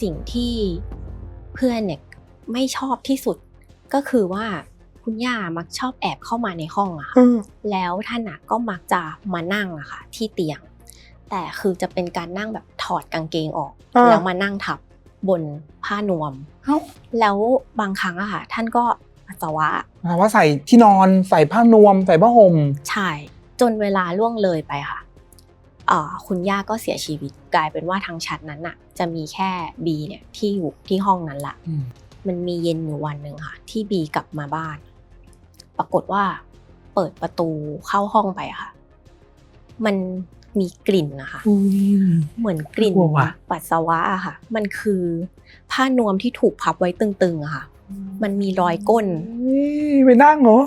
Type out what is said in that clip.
สิ่งที่เพื่อนเนี่ยไม่ชอบที่สุดก็คือว่าคุณย่ามักชอบแอบเข้ามาในห้องอะค่ะอืมแล้วท่านอะก็มักจะมานั่งอะค่ะ ที่เตียง แต่คือจะเป็นการนั่งแบบถอดกางเกงออกอ่าแล้วมานั่งทับบนผ้านวมเอ้าแล้วบางครั้งอะค่ะ ท่านก็ปัสสาวะหมายว่าใส่ที่นอนใส่ผ้านวม ใส่ผ้าห่มใช่จนเวลาล่วงเลยไปค่ะอ่า คุณย่าก็เสียชีวิตกลายเป็นว่าทางชั้นนั้นน่ะ จะมีแค่บีเนี่ยที่อยู่ที่ห้องนั้นละอืมมันมีเย็นอยู่วันหนึ่งค่ะ ที่บีกลับมาบ้าน ปรากฏว่า เปิดประตูเข้าห้องไปอะค่ะ มันมีกลิ่นนะคะเหมือนกลิ่นกลัวว่ะปัสสาวะอะค่ะ มันคือผ้านวมที่ถูกพับไว้ตึงๆอะค่ะ มันมีรอยก้นนี่ไปนั่งเหรอ